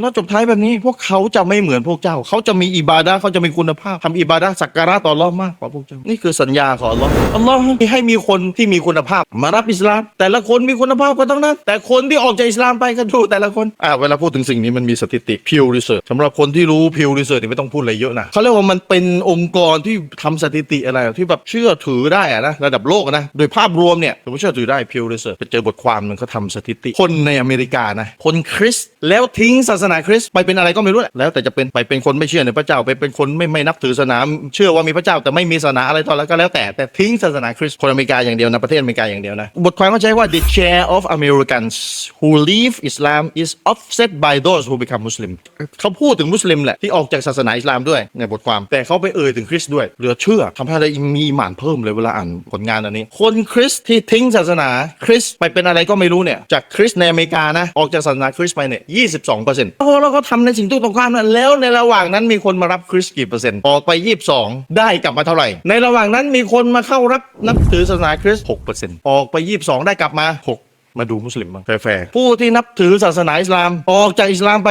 แล้วจบท้ายแบบนี้ พวกเขาจะไม่เหมือนพวกเจ้า เขาจะมีอิบาดะเขาจะมีคุณภาพทำอิบาดะสักการะต่ออัลลอฮ์มากกว่าพวกเจ้า นี่คือสัญญาของอัลลอฮ์อัลลอฮ์ให้มีคนที่มีคุณภาพ มารับอิสลาม แต่ละคนมีคุณภาพก็ต้องนั้น แต่คนที่ออกจากอิสลามไปก็ดูแต่ละคนอ่าเวลาพูดถึงสิ่งนี้มันมีสถิติ Pew Research สำหรับคนที่รู้ Pew Research นี่ไม่ต้องพูดอะไรเยอะนะเขาเรียกว่ามันเป็นองค์กรที่ทำสถิติอะไรที่แบบเชื่อถือได้อะนะระดับโลกนะโดยภาพรวมเนี่ยถือว่าเชื่อถือได้ Pew Research ไปเจอบทความหนึงเขาทำสถิติ คนในอเมริกานะคนคริสต์แล้วทิ้งศาาสนาคริสต์ไปเป็นอะไรก็ไม่รู้แหละแล้วแต่จะเป็นไปเป็นคนไม่เชื่อในพระเจ้าไปเป็นคนไม่ไม่นับถือศาสนาเชื่อว่ามีพระเจ้าแต่ไม่มีศาสนาอะไรต่อแล้วก็แล้วแต่แต่ทิ้งศาสนาคริสต์คนอเมริกาอย่างเดียวนะประเทศอเมริกาอย่างเดียวนะบทความเขาใช้ว่า the share of Americans who leave Islam is offset by those who become Muslim เขาพูดถึงมุสลิมแหละที่ออกจากศาสนาอิสลามด้วยในบทความแต่เขาไปเอ่ยถึงคริสต์ด้วยเหลือเชื่อทำให้เรามีอีหมานเพิ่มเลยเวลาอ่านผลงานอันนี้ คนคริสต์ที่ทิ้งศาสนาคริสต์ไปเป็นอะไรก็ไม่รู้เนี่ยจากคริสต์ในอเมริกานะออกจากศาสนาคริสต์ไปเนี่ย22เปอร์เโอ้แล้วก็ทำในสิ่งที่ตรงข้ามนั่นแล้วในระหว่างนั้นมีคนมารับคริสต์กี่เปอร์เซ็นต์ออกไป 22 ได้กลับมาเท่าไหร่ ในระหว่างนั้นมีคนมาเข้ารับนับถือศาสนาคริสต์6เปอร์เซ็นต์ออกไป 22 ได้กลับมา6 มาดูมุสลิมบ้างแฟร์ๆผู้ที่นับถือศาสนาอิสลาม ออกจากอิสลามไป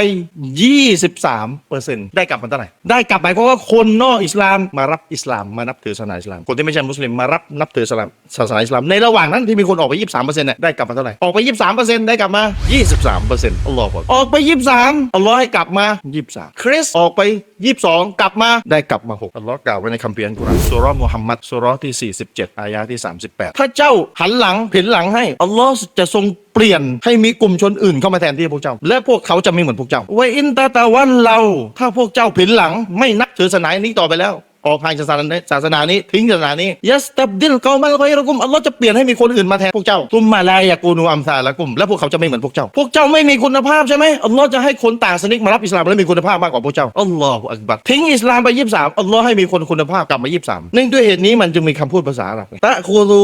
23เปอร์เซ็นต์ได้กลับมาเท่าไหร่ได้กลับไปเพราะว่าคนนอกอิสลามมารับอิสลามมานับถือศาสนาอิสลาม คนที่ไม่ใช่มุสลิมมารับนับถือศาสนาศาสนาอิสลามในระหว่างนั้นที่มีคนออกไป 23เปอร์เซ็นต์เนี่ยได้กลับมาเท่าไหร่ออกไป 23เปอร์เซ็นต์ได้กลับมา 23เปอร์เซ็นต์อัลลอฮฺบอกออกไป 23อัลลอฮ์ให้กลับมา 23 คริสออกไป 22 กลับมาได้กลับมา6อัลลอฮ์กล่าวไว้ในคัมภีร์อัลกุรอานสุเราะห์มุฮัมมัดสุเราะห์ที่ 47 อายะห์ที่ 38 ถ้าเจ้าหันหลังผินหลังให้อัลลอฮ์จะทรงเปลี่ยนให้มีกลุ่มชนอื่นเข้ามาแทนที่พวกเจ้า และพวกเขาจะไม่เหมือนพวกเจ้าไวอินตาตะวันเรา ถ้าพวกเจ้าผินหลังไม่นับถือศาสนานี้ต่อไปแล้ว ออกห่างจากศาสนาศาสนานี้ทิ้งศาสนานี้ยัสตับดิลกอมันกอยรกุมอัลลอฮ์จะเปลี่ยนให้มีคนอื่นมาแทนพวกเจ้าตุมมาลายากูนูอัมซาละกุมและพวกเขาจะไม่เหมือนพวกเจ้า พวกเจ้าไม่มีคุณภาพใช่ไหมอัลลอฮ์จะให้คนต่างศาสนิกมารับอิสลามและมีคุณภาพมากกว่าพวกเจ้าอัลลอฮฺอักบัรทิ้งอิสลามไปยี่สิบสามอัลลอฮ์ให้มีคนคุณภาพกลับมายี่สามเนื่องด้วยเหตุนี้มันจึงมีคำพูดภาษาอาหรับตะคูรู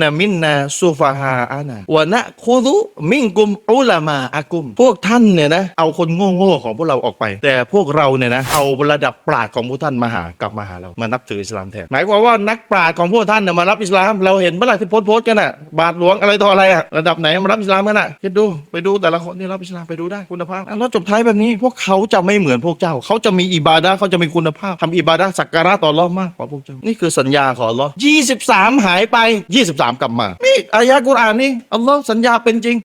นามินนาซูฟาฮาอานะวะนะคูรูมิงกุมอุลามาอากุม พวกท่านเนี่ยนะเอาคนโง่ๆของพวกเราออกไป แต่พวกเราเนี่ยนะเอาระดับปราดของพวกท่านมาหากลับมาหาเรามานับถืออิสลามแทนหมายความว่านักปราชญ์ของพวกท่านเนี่ยมารับอิสลาม เราเห็นเมื่อไหร่ที่โพสต์โพสต์กันอะบาทหลวงอะไรต่ออะไรอะระดับไหนมารับอิสลามกันอะคิดดูไปดูแต่ละคนที่รับอิสลามไปดูได้คุณภาพแล้วจบท้ายแบบนี้พวกเขาจะไม่เหมือนพวกเจ้า เขาจะมีอิบาดะเขาจะมีคุณภาพทำอิบาดะสักการะต่ออัลลอฮ์มากกว่าพวกเจ้านี่คือสัญญาของอัลลอฮ์23 หายไป 23 กลับมานี่อายะกุรอานนี่อัลลอฮ์สัญญาเป็นจริง